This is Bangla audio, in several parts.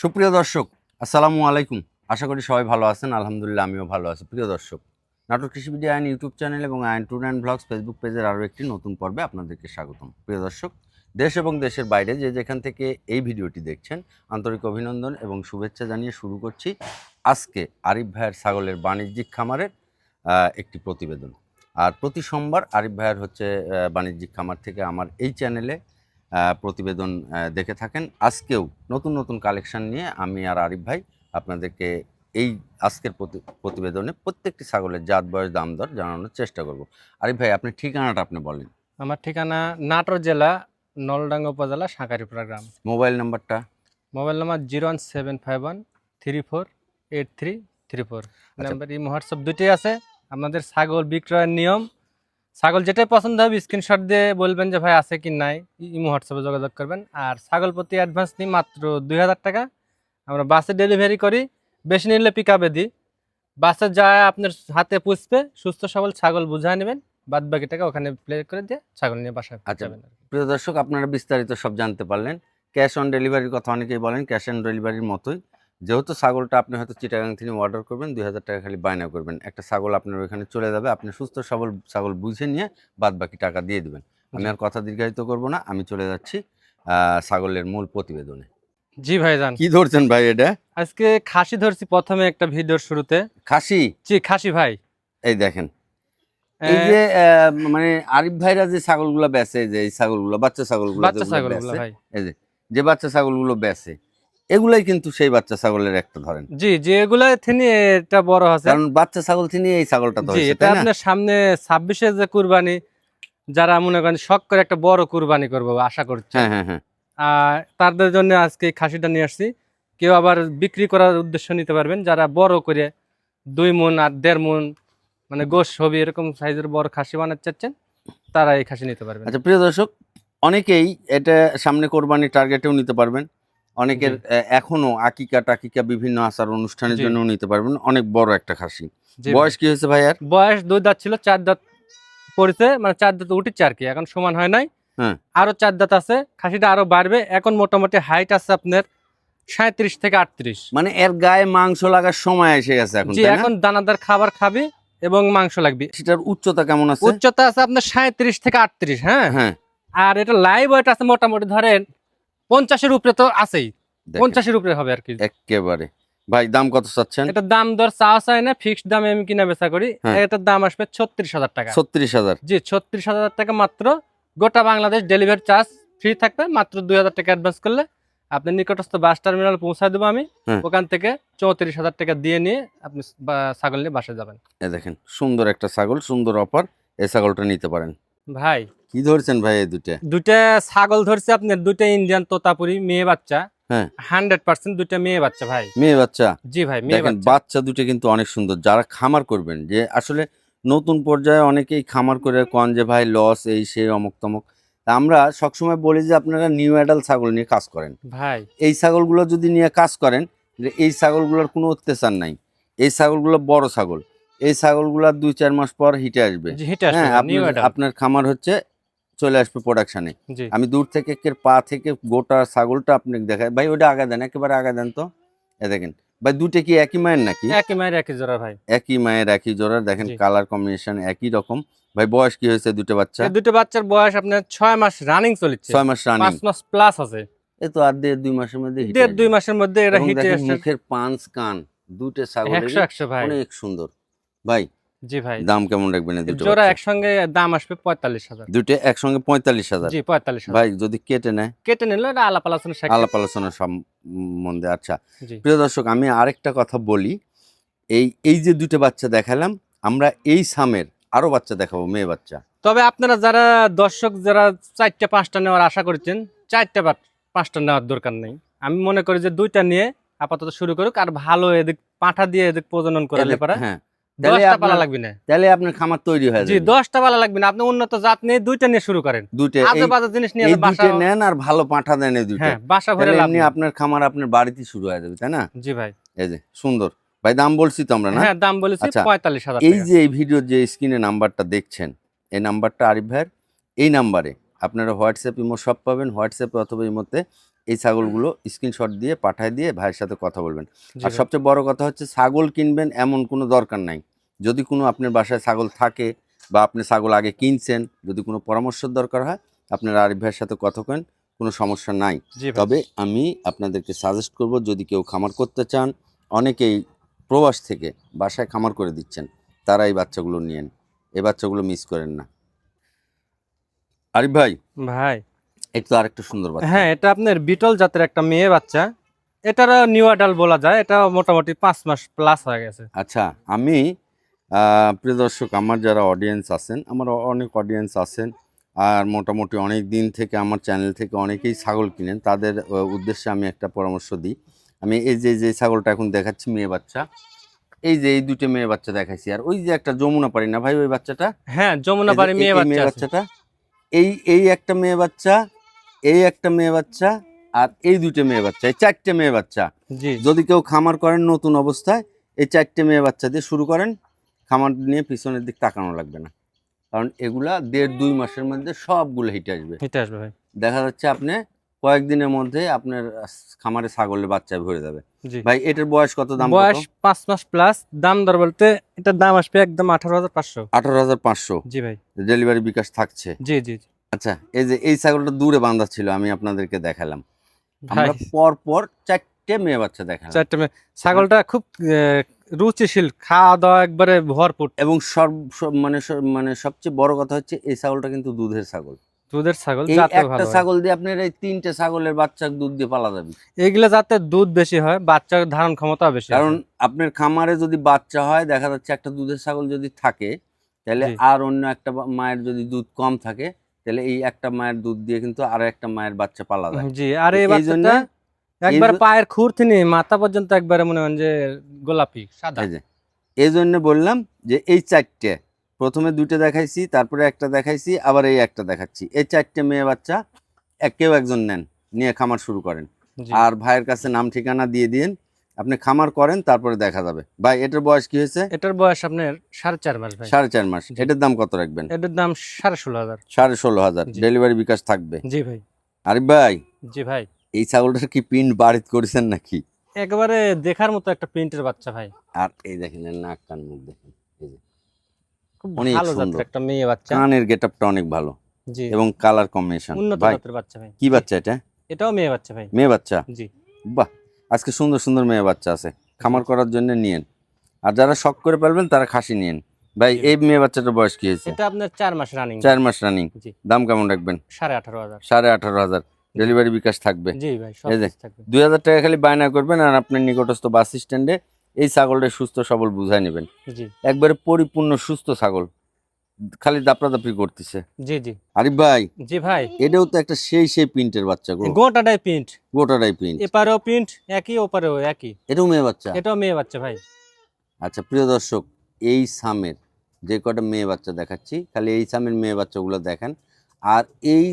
সুপ্রিয় দর্শক, আসসালামু আলাইকুম। আশা করি সবাই ভালো আছেন। আলহামদুলিল্লাহ, আমিও ভালো আছি। প্রিয় দর্শক, নাটক কৃষি কৃষিবিডি আইন ইউটিউব চ্যানেল এবং আইন ট্যুর অ্যান্ড ব্লগস ফেসবুক পেজের আরও একটি নতুন পর্বে আপনাদেরকে স্বাগতম। প্রিয় দর্শক, দেশ এবং দেশের বাইরে যে যেখান থেকে এই ভিডিওটি দেখছেন, আন্তরিক অভিনন্দন এবং শুভেচ্ছা জানিয়ে শুরু করছি আজকে আরিফ ভাইয়ের ছাগলের বাণিজ্যিক খামারের একটি প্রতিবেদন। আর প্রতি সোমবার আরিফ ভাইয়ের হচ্ছে বাণিজ্যিক খামার থেকে আমার এই চ্যানেলে প্রতিবেদন দেখে থাকেন। আজকেও নতুন নতুন কালেকশন নিয়ে আমি আর আরিফ ভাই আপনাদেরকে এই আজকের প্রতি- প্রতিবেদনে প্রত্যেকটি ছাগলের জাত বয়স দাম দর জানানোর চেষ্টা করব। আরিফ ভাই আপনি ঠিকানাটা আপনি বলেন। আমার ঠিকানা নাটোর জেলা নলডাঙ্গা উপজেলা সাঁকারিপুরা গ্রাম। মোবাইল নাম্বারটা? Mobile number zero one seven five one three four eight three three four. আচ্ছা। নাম্বার এই হোয়াটসঅ্যাপ দুটোই আছে। আপনাদের ছাগল বিক্রয়ের নিয়ম ছাগল যেটাই পছন্দ হবে স্ক্রিনশট দিয়ে বলবেন যে ভাই আছে কি নাই? ইমো হোয়াটসঅ্যাপে যোগাযোগ করবেন। আর ছাগল প্রতি অ্যাডভান্স নিই মাত্র দুই হাজার টাকা। আমরা বাসে ডেলিভারি করি। বেশি নিলে পিক আপে দিই। বাসে যায় আপনার হাতে পুষবে সুস্থ সবল ছাগল বুঝায় নেবেন। বাদ বাকি টাকা ওখানে প্লে করে দিয়ে ছাগল নিয়ে বাসায় আচ্ছা। প্রিয় দর্শক আপনারা বিস্তারিত সব জানতে পারলেন। ক্যাশ অন ডেলিভারির কথা অনেকেই বলেন ক্যাশ অন ডেলিভারির মতোই। যেহেতু ছাগলটা আপনি হয়তো চিটাগাং থেকে অর্ডার করবেন দুই হাজার টাকা খালি বায়না করবেন। একটা ছাগল আপনার ওইখানে চলে যাবে আপনি সুস্থ সবল ছাগল বুঝে নিয়ে বাদ বাকি টাকা দিয়ে দিবেন। আমি আর কথা দীর্ঘায়িত করব না আমি চলে যাচ্ছি ছাগলের মূল প্রতিবেদনে। জি ভাইজান। কি ধরছেন ভাই এটা? আজকে খাসি ধরছি প্রথমে একটা ভিডিওর শুরুতে। খাসি? জি খাসি ভাই। এই দেখেন। এই যে মানে আরিফ ভাইরা যে ছাগলগুলো বেচে যে এই ছাগলগুলো বাচ্চা ছাগলগুলো বাচ্চা ছাগলগুলো ভাই। এই যে যে বাচ্চা ছাগলগুলো বেচে এগুলাই কিন্তু সেই বাচ্চা ছাগলের একটা ধরেন। জি যে এগুলা তিনি এটা বড় আছে। কারণ বাচ্চা ছাগল থেকে এই ছাগলটা তো জি এটা আপনার সামনে ছাব্বিশে যে কুরবানি যারা মনে করেন শখ করে একটা বড় কুরবানি করব আশা করছে। হ্যাঁ হ্যাঁ হ্যাঁ। আর তাদের জন্য আজকে এই খাসিটা নিয়ে আসছি। কেউ আবার বিক্রি করার উদ্দেশ্য নিতে পারবেন যারা বড় করে দুই মন আর দেড় মন মানে গোশ হবে এরকম সাইজের বড় খাসি বানাতে চাচ্ছেন তারা এই খাসি নিতে পারবেন। আচ্ছা প্রিয় দর্শক অনেকেই এটা সামনে কোরবানি টার্গেটেও নিতে পারবেন। অনেকের এখনও আকিকা টাকিকা বিভিন্ন আচার অনুষ্ঠানের জন্য নিতে পারবেন অনেক বড় একটা খাসি। বয়স কি হয়েছে ভাইয়ার বয়স দুই দাঁত ছিল চার দাঁত পড়েছে মানে চার দাঁত উঠেছে আর কি এখন সমান হয় নাই। হ্যাঁ। আরও চার দাঁত আছে খাসিটা আরও বাড়বে এখন মোটামুটি হাইট আছে আপনার সাঁত্রিশ থেকে আটত্রিশ। মানে এর গায়ে মাংস লাগার সময় এসে গেছে এখন জি এখন দানাদার খাবার খাবি এবং মাংস লাগবে। সেটার উচ্চতা কেমন আছে? উচ্চতা আছে আপনার সাঁত্রিশ থেকে আটত্রিশ হ্যাঁ? হ্যাঁ। আর এটা লাইভ ওয়েট আছে মোটামুটি ধরেন পঞ্চাশের উপরে তো আছেই। পঞ্চাশের উপরে হবে আর কি। একেবারে। ভাই দাম কত চাচ্ছেন? এটার দাম দর চা চাই না ফিক্সড দামে আমি কিনা বেচা করি। হ্যাঁ। এটার দাম আসবে ছত্রিশ হাজার টাকা। ছত্রিশ হাজার। জি ছত্রিশ হাজার টাকা মাত্র। গোটা বাংলাদেশ ডেলিভারি চার্জ ফ্রি থাকবে মাত্র দুই হাজার টাকা অ্যাডভান্স করলে। আপনি নিকটস্থ বাস টার্মিনাল পৌঁছায় দেবো আমি। হ্যাঁ। ওখান থেকে চৌত্রিশ হাজার টাকা দিয়ে নিয়ে আপনি ছাগল নিয়ে বাসে যাবেন। এ দেখেন সুন্দর একটা ছাগল সুন্দর অফার এই ছাগলটা নিতে পারেন। ভাই। কি ধরছেন ভাই এই দুটা দুইটা ছাগল ধরছে আপনার দুইটা ইন্ডিয়ান তোতাপুরি মেয়ে বাচ্চা। হ্যাঁ। হান্ড্রেড পার্সেন্ট দুইটা মেয়ে বাচ্চা ভাই। মেয়ে বাচ্চা? জি ভাই মেয়ে বাচ্চা। দুটো কিন্তু অনেক সুন্দর। যারা খামার করবেন যে আসলে নতুন পর্যায়ে অনেকেই খামার করে কন যে ভাই লস এই সেই অমুক তমুক আমরা সবসময় বলি যে আপনারা নিউ অ্যাডাল ছাগল নিয়ে কাজ করেন। ভাই। এই ছাগলগুলো যদি নিয়ে কাজ করেন যে এই ছাগলগুলোর কোনো অত্যাচার নাই। এই ছাগলগুলো বড় ছাগল। এই ছাগলগুলোর দুই চার মাস পর হিটে আসবে। হ্যাঁ আপনার খামার হচ্ছে চলে আসবে প্রোডাকশনে আমি দূর থেকে একের পা থেকে গোটা ছাগলটা আপনি দেখাই। ভাই ওটা আগা দেন একেবারে আগা দেন তো। এ দেখেন ভাই দুটো কি একই মায়ের নাকি? একই মায়ের একই জোড়া ভাই। একই মায়ের একই জোড়ার দেখেন কালার কম্বিনেশন একই রকম। ভাই বয়স কি হয়েছে দুটো বাচ্চা? এই দুটো বাচ্চার বয়স আপনার ছয় মাস রানিং চলছে। ছয় মাস রানিং পাঁচ মাস প্লাস আছে। এ তো আর দেড় দুই মাসের মধ্যে দেড় দুই মাসের মধ্যে এরা হিটে আসছে। মুখের পাঁচ কান দুটো ছাগল অনেক সুন্দর। ভাই জি ভাই। দাম কেমন রাখবেন এই দুটো জোড়া? একসঙ্গে দাম আসবে পঁয়তাল্লিশ হাজার। দুটো একসঙ্গে পঁয়তাল্লিশ হাজার? জি পঁয়তাল্লিশ ভাই যদি কেটে নেয়? কেটে নিলে এটা আলাপ আলোচনা। আলাপ আলোচনা সম্বন্ধে আচ্ছা। প্রিয় দর্শক আমি আরেকটা কথা বলি। এই এই যে দুটো বাচ্চা দেখালাম আমরা এই সামের আরও বাচ্চা দেখাবো মেয়ে বাচ্চা। তবে আপনারা যারা দর্শক যারা চারটা পাঁচটা নেওয়ার আশা করছেন চারটা বা পাঁচটা নেওয়ার দরকার নেই। আমি মনে করি যে দুইটা নিয়ে আপাতত শুরু করুক আর ভালো এদিক পাঠা দিয়ে এদিক প্রজনন করালে পারা হ্যাঁ। দশটা পালা লাগবে না। তাহলে আপনার খামার তৈরি হয়ে জি দশটা পালা লাগবে না। আপনি উন্নত জাত নিয়ে দুইটা নিয়ে শুরু করেন। দুটো আজে জিনিস নিয়ে বাসা নেন আর ভালো পাঁঠা দেন এই দুটো হ্যাঁ বাসা ভরে লাভ নেই। আপনার খামার আপনার বাড়িতে শুরু হয়ে যাবে তাই না? জি ভাই। এই যে সুন্দর। ভাই দাম বলছি তো আমরা না? হ্যাঁ দাম বলেছি আচ্ছা, এই যে এই ভিডিওর যে স্ক্রিনে নাম্বারটা দেখছেন এই নাম্বারটা আরিফ ভাইয়ের এই নাম্বারে আপনারা হোয়াটসঅ্যাপ ইমো সব পাবেন হোয়াটসঅ্যাপে অথবা ইমোতে এই ছাগলগুলো স্ক্রিনশট দিয়ে পাঠায় দিয়ে ভাইয়ের সাথে কথা বলবেন। আর সবচেয়ে বড় কথা হচ্ছে ছাগল কিনবেন এমন কোনো দরকার নাই। যদি কোনো আপনার বাসায় ছাগল থাকে বা আপনি ছাগল আগে কিনছেন যদি কোনো পরামর্শের দরকার হয় আপনার আরিফ ভাইয়ের সাথে কথা কেন কোনো সমস্যা নাই। তবে আমি আপনাদেরকে সাজেস্ট করব যদি কেউ খামার করতে চান অনেকেই প্রবাস থেকে বাসায় খামার করে দিচ্ছেন তারা এই বাচ্চাগুলো নিয়েন। এই বাচ্চাগুলো মিস করেন না। আরিফ ভাই ভাই। এটা তো আরেকটা সুন্দর বাচ্চা। হ্যাঁ এটা আপনার বিটল জাতের একটা মেয়ে বাচ্চা। এটারও নিউ আডাল বলা যায় এটা মোটামুটি পাঁচ মাস প্লাস হয়ে গেছে। আচ্ছা আমি প্রিয় দর্শক আমার যারা অডিয়েন্স আছেন আমার অনেক অডিয়েন্স আছেন আর মোটামুটি অনেক দিন থেকে আমার চ্যানেল থেকে অনেকেই ছাগল কিনেন তাদের উদ্দেশ্যে আমি একটা পরামর্শ দিই। আমি এই যে যে ছাগলটা এখন দেখাচ্ছি মেয়ে বাচ্চা এই যে এই দুটো মেয়ে বাচ্চা দেখাইছি আর ওই যে একটা যমুনা পারি না ভাই ওই বাচ্চাটা? হ্যাঁ যমুনা যে মেয়ে। বাচ্চাটা? এই এই একটা মেয়ে বাচ্চা এই একটা মেয়ে বাচ্চা আর এই দুইটা মেয়ে বাচ্চা এই চারটে মেয়ে বাচ্চা। যদি কেউ খামার করেন নতুন অবস্থায় এই চারটে মেয়ে বাচ্চা দিয়ে শুরু করেন খামার নিয়ে পিছনের দিক তাকানো লাগবে না। কারণ এগুলা দেড় দুই মাসের মধ্যে সবগুলো হিটে আসবে। এটা আসবে ভাই। দেখা যাচ্ছে আপনি কয়েকদিনের মধ্যে আপনার খামারে ছাগলের বাচ্চায় ভরে যাবে। ভাই এটার বয়স কত দাম বয়স পাঁচ মাস প্লাস দাম দর বলতে এটার দাম আসবে একদম আঠারো হাজার পাঁচশো। আঠারো হাজার পাঁচশো। জি ভাই। ডেলিভারি বিকাশ থাকছে। জি জি। আচ্ছা এই যে এই ছাগলটা দূরে বাঁধা ছিল আমি আপনাদেরকে দেখালাম। আমরা পর পর চারটে মেয়ে বাচ্চা দেখালাম। চারটে মেয়ে। ছাগলটা খুব রুচিশীল খাওয়া দাওয়া একবারে ভরপুর। এবং সর্ব সব- মানে মানে সবচেয়ে বড় কথা হচ্ছে এই ছাগলটা কিন্তু দুধের ছাগল। দুধের ছাগল একটা ছাগল দিয়ে আপনার এই তিনটে ছাগলের বাচ্চা দুধ দিয়ে পালা যাবে। এইগুলা যাতে দুধ বেশি হয় বাচ্চার ধারণ ক্ষমতা বেশি কারণ আপনার খামারে যদি বাচ্চা হয় দেখা যাচ্ছে একটা দুধের ছাগল যদি থাকে তাহলে আর অন্য একটা মায়ের যদি দুধ কম থাকে তাহলে এই একটা মায়ের দুধ দিয়ে কিন্তু আরও একটা মায়ের বাচ্চা পালা যায়। জি আর এই বাচ্চাটা একবার পায়ের খুর থেকে মাথা পর্যন্ত একবারে মনে হয় যে গোলাপি সাদা। এই জন্য বললাম যে এই চারটে প্রথমে দুটো দেখাইছি তারপরে একটা দেখাইছি আবার এই একটা দেখাচ্ছি। এই চারটে মেয়ে বাচ্চা এক কেউ একজন নেন নিয়ে খামার শুরু করেন। আর ভাইয়ের কাছে নাম ঠিকানা দিয়ে দিন আপনি খামার করেন তারপরে দেখা যাবে। ভাই এটার বয়স কি হয়েছে? এটার বয়স আপনার সাড়ে চার মাস ভাই। সাড়ে চার মাস। এটার দাম কত রাখবেন? এটার দাম সাড়ে ষোলো হাজার। সাড়ে ষোলো হাজার। ডেলিভারি বিকাশ থাকবে। জি ভাই। আরিফ ভাই জি ভাই। এই ছাগলটার কি প্রিন্ট বাড়িত করেছেন নাকি? একেবারে দেখার মতো একটা প্রিন্টের বাচ্চা ভাই। আর এই দেখেন নাক কান মুখ দেখেন। খুব ভালো সুন্দর। জাতের একটা মেয়ে বাচ্চা। কানের গেটআপটা অনেক ভালো। জি। এবং কালার কম্বিনেশন। উন্নত জাতের বাচ্চা ভাই। কি বাচ্চা এটা? এটাও মেয়ে বাচ্চা ভাই। মেয়ে বাচ্চা? জি। বাহ! আজকে সুন্দর সুন্দর মেয়ে বাচ্চা আছে। খামার করার জন্য নিয়েন। আর যারা শখ করে পারবেন তারা খাসি নিয়েন। ভাই এই মেয়ে বাচ্চাটার বয়স কি হয়েছে? এটা আপনার চার মাস রানিং চার মাস রানিং জি। দাম কেমন রাখবেন? সাড়ে আঠারো হাজার। সাড়ে আঠারো হাজার। ডেলিভারি বিকাশ থাকবে। জি ভাই দুই হাজার টাকা খালি বায়না করবেন আর আপনার নিকটস্থ বাস স্ট্যান্ডে এই ছাগলটা সুস্থ সবল বুঝাই নেবেন। জি। একবারে পরিপূর্ণ সুস্থ ছাগল। খালি দাপড়াদাপড়ি করতেছে। জি জি। আরিফ ভাই জি ভাই। এটাও তো একটা সেই সেই প্রিন্টের বাচ্চা গো। গোটাটাই প্রিন্ট। গোটাটাই প্রিন্ট। এপারেও প্রিন্ট একই ওপারেও একই। এটাও মেয়ে বাচ্চা? এটাও মেয়ে বাচ্চা ভাই। আচ্ছা প্রিয় দর্শক এই সামের যে কটা মেয়ে বাচ্চা দেখাচ্ছি খালি এই সামের মেয়ে বাচ্চাগুলো দেখেন। আর এই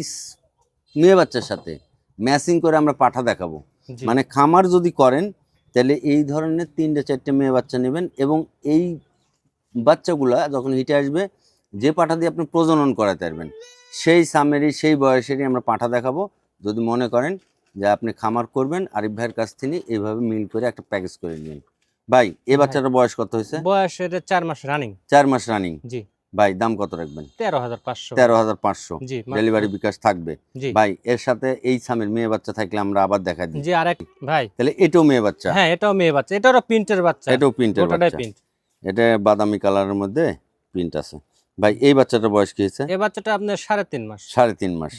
মেয়ে বাচ্চার সাথে ম্যাচিং করে আমরা পাঠা দেখাবো। মানে খামার যদি করেন তাহলে এই ধরনের তিনটে চারটে মেয়ে বাচ্চা নেবেন এবং এই বাচ্চাগুলা যখন হিটে আসবে যে পাঠা দিয়ে আপনি প্রজনন করাতে পারবেন সেই সামেরই সেই বয়সেরই আমরা পাঠা দেখাবো। যদি মনে করেন যে আপনি খামার করবেন আরিফ ভাইয়ের কাছ থেকে এইভাবে মিল করে একটা প্যাকেজ করে নিন। ভাই এ। বাচ্চাটার বয়স কত হয়েছে? বয়স এটা চার মাস রানিং চার মাস রানিং জি। ভাই দাম কত রাখবেন? তেরো হাজার পাঁচশো। তেরো হাজার পাঁচশো। ডেলিভারি বিকাশ থাকবে। ভাই এর সাথে এই সামের মেয়ে বাচ্চা থাকলে আমরা আবার দেখা দিই। জি ভাই। তাহলে এটাও মেয়ে বাচ্চা? হ্যাঁ এটাও মেয়ে বাচ্চা। এটারও প্রিন্টের বাচ্চা। এটাও প্রিন্টের বাচ্চা। এটা বাদামি কালারের মধ্যে প্রিন্ট আছে। ভাই এই বাচ্চাটার বয়স কি হয়েছে? এই বাচ্চাটা আপনার সাড়ে তিন মাস। সাড়ে তিন মাস।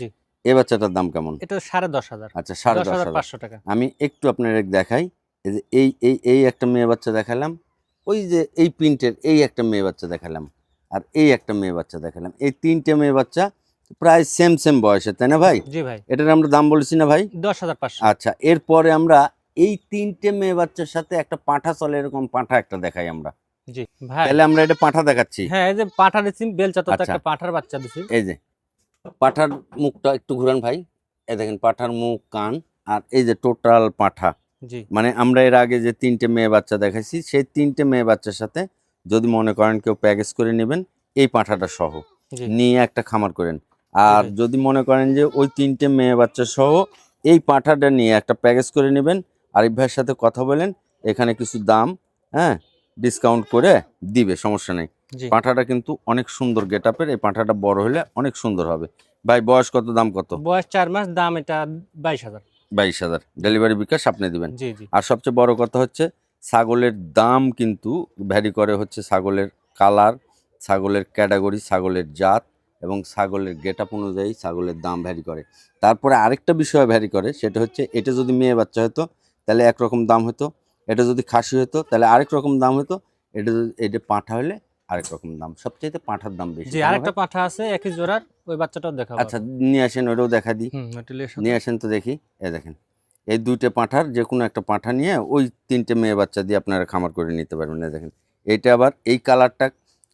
এই বাচ্চাটার দাম কেমন? এটা সাড়ে দশ হাজার। আচ্ছা সাড়ে দশ হাজার পাঁচশো টাকা। আমি একটু আপনার দেখাই এই এই এই একটা মেয়ে বাচ্চা দেখালাম ওই যে এই প্রিন্টের এই একটা মেয়ে বাচ্চা দেখালাম আর এই একটা মেয়ে বাচ্চা দেখালাম। এই তিনটে মেয়ে বাচ্চা প্রায় সেম সেম বয়সে তাই না ভাই? জি ভাই। এটার আমরা দাম বলেছি না ভাই? দশ হাজার পাঁচশো। আচ্ছা এরপরে আমরা এই তিনটে মেয়ে বাচ্চার সাথে একটা পাঁঠা চলে এরকম পাঁঠা একটা দেখাই আমরা। জি। ভাই। তাহলে আমরা এটা পাঁঠা দেখাচ্ছি। হ্যাঁ এই যে পাঠা দিচ্ছি বেলচা তো আচ্ছা। একটা পাঠার বাচ্চা এই যে পাঠার মুখটা একটু ঘুরান ভাই। এই দেখেন পাঠার মুখ কান আর এই যে টোটাল পাঠা। মানে আমরা এর আগে যে তিনটে মেয়ে বাচ্চা দেখাইছি সেই তিনটে মেয়ে বাচ্চার সাথে যদি মনে করেন কেউ প্যাকেজ করে নেবেন এই পাঠাটা সহ। নিয়ে একটা খামার করেন। আর যদি মনে করেন যে ওই তিনটে মেয়ে বাচ্চা সহ এই পাঁঠাটা নিয়ে একটা প্যাকেজ করে নেবেন। আরিফ ভাইয়ের সাথে কথা বলেন এখানে কিছু দাম হ্যাঁ? ডিসকাউন্ট করে দিবে সমস্যা নেই। পাঁঠাটা কিন্তু অনেক সুন্দর গেট আপের এই পাঁঠাটা বড় হলে অনেক সুন্দর হবে। ভাই বয়স কত দাম কত? বয়স চার মাস দাম এটা বাইশ হাজার। বাইশ হাজার। ডেলিভারি বিকাশ আপনি দিবেন। আর সবচেয়ে বড় কথা হচ্ছে ছাগলের দাম কিন্তু ভ্যারি করে হচ্ছে ছাগলের কালার ছাগলের ক্যাটাগরি ছাগলের জাত এবং ছাগলের গেট আপ অনুযায়ী ছাগলের দাম ভ্যারি করে। তারপরে আরেকটা বিষয় ভ্যারি করে সেটা হচ্ছে এটা যদি মেয়ে বাচ্চা হতো তাহলে একরকম দাম হতো এটা যদি খাসি হতো তাহলে আরেক রকম দাম হতো এটা যদি এটা পাঁঠা হলে আরেক রকম দাম। সবচাইতে পাঁঠার দাম বেশি। জি আরেকটা? পাঠা আছে একই জোড়ার ওই বাচ্চাটাও দেখাবো। আচ্ছা নিয়ে আসেন ওটাও দেখা দিই। নিয়ে আসেন। তো দেখি। এ দেখেন এই দুইটা পাঁঠার যে কোনো একটা পাঁঠা নিয়ে ওই তিনটে মেয়ে বাচ্চা দিয়ে আপনারা খামার করে নিতে পারবেন। এই দেখেন এইটা আবার এই কালারটা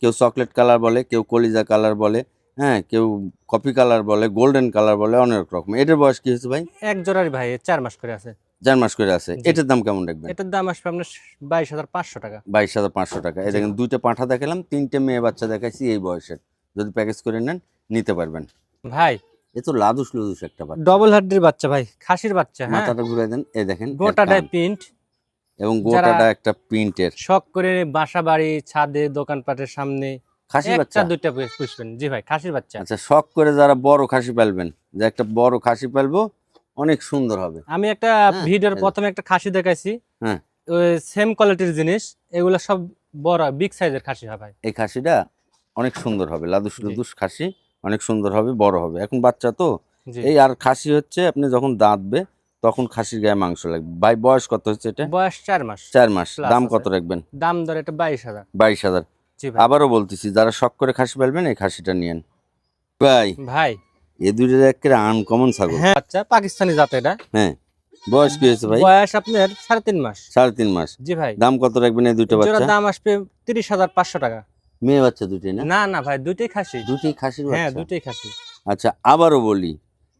কেউ চকলেট কালার বলে কেউ কলিজা কালার বলে হ্যাঁ কেউ কফি কালার বলে গোল্ডেন কালার বলে অনেক রকম। এটার বয়স কি হয়েছে ভাই? এক জোড়ার ভাই চার মাস করে আছে। চার মাস করে আছে এটার দাম কেমন রাখবেন? এটার দাম আসবে আপনার বাইশ হাজার পাঁচশো টাকা। বাইশ হাজার পাঁচশো টাকা। এই দেখেন দুইটা পাঁঠা দেখালাম তিনটে মেয়ে বাচ্চা দেখাইছি এই বয়সের। যদি প্যাকেজ করে নেন নিতে পারবেন। ভাই। এ তো লাদুস লুদুস একটা বাচ্চা। ডবল হাড্ডির বাচ্চা ভাই খাসির বাচ্চা হ্যাঁ? মাথাটা ঘুরে দেন এই দেখেন কান। প্রিন্ট। এবং গোটাটা একটা প্রিন্টের। শখ করে বাসা বাড়ি ছাদে দোকানপাটের সামনে খাসি বাচ্চা? দুইটা পুষবেন। জি ভাই খাসির বাচ্চা। আচ্ছা শখ করে যারা বড় খাসি পালবেন যে একটা বড় খাসি পালবো অনেক সুন্দর হবে। আমি একটা হ্যাঁ, ভিডিওর প্রথমে একটা খাসি দেখাইছি। হ্যাঁ। সেম কোয়ালিটির জিনিস এগুলো সব বড় বিগ সাইজের খাসি হবে ভাই। এই খাসিটা অনেক সুন্দর হবে। লাদুস। লুদুস খাসি অনেক সুন্দর হবে বড় হবে। এখন বাচ্চা তো এই আর খাসি হচ্ছে আপনি যখন দাঁতবে তখন খাসির গায়ে মাংস লাগবে। ভাই বয়স কত হচ্ছে এটা? বয়স চার মাস। চার মাস। দাম কত রাখবেন? দাম ধরে এটা বাইশ হাজার। বাইশ হাজার। জি ভাই। আবারও বলতেছি যারা শখ করে খাসি পালবেন এই খাসিটা নিয়েন। ভাই। ভাই এ দুইটার একেবারে আনকমন ছাগল। হ্যাঁ আচ্ছা পাকিস্তানি জাত এটা। হ্যাঁ বয়স কি হয়েছে ভাই? বয়স আপনার সাড়ে তিন মাস। সাড়ে তিন মাস। জি ভাই। দাম কত রাখবেন এই দুটো বাচ্চা? দাম আসবে তিরিশ হাজার পাঁচশো টাকা। মেয়ে বাচ্চা দুটোই না? না না ভাই দুইটাই খাসি। দুটোই খাসির হ্যাঁ বাচ্চা? খাসি। আচ্ছা আবারও বলি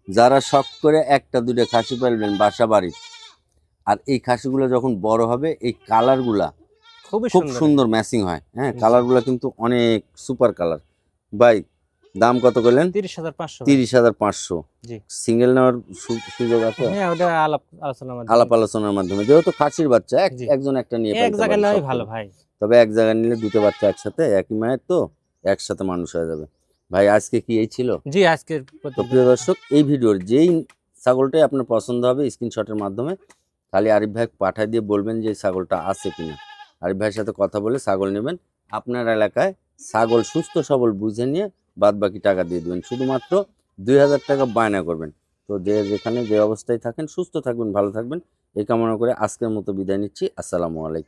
যারা শখ করে একটা দুটো খাসি পালবেন বাসা বাড়ির আর এই খাসিগুলো যখন বড় হবে এই কালারগুলা খুবই খুব সুন্দর। সুন্দর ম্যাচিং হয়। হ্যাঁ। কালারগুলো কিন্তু অনেক সুপার কালার ভাই দাম কত করলেন? তিরিশ হাজার পাঁচশো তিরিশ হাজার পাঁচশো। সিঙ্গেল নেওয়ার সুযোগ আছে? হ্যাঁ আলাপ আলোচনার মাধ্যমে। যেহেতু খাসির বাচ্চা একজন একটা নিয়ে এক জায়গায় শখ ভালো ভাই। তবে এক জায়গায় নিলে দুটো বাচ্চা একসাথে একই মায়ের তো একসাথে মানুষ হয়ে যাবে। ভাই আজকে কি এই ছিল? জি আজকের প্রিয় দর্শক এই ভিডিওর যেই ছাগলটাই আপনার পছন্দ হবে স্ক্রিনশটের মাধ্যমে খালি আরিফ ভাই পাঠায় দিয়ে বলবেন যে ছাগলটা আছে কিনা। আরিফ ভাইয়ের সাথে কথা বলে ছাগল নেবেন। আপনার এলাকায় ছাগল সুস্থ সবল বুঝে নিয়ে বাদ বাকি টাকা দিয়ে দেবেন। শুধুমাত্র দুই হাজার টাকা বায়না করবেন। তো যে যেখানে যে অবস্থায় থাকেন, সুস্থ থাকবেন, ভালো থাকবেন। এই কামনা করে আজকের মতো বিদায় নিচ্ছি। আসসালামু আলাইকুম।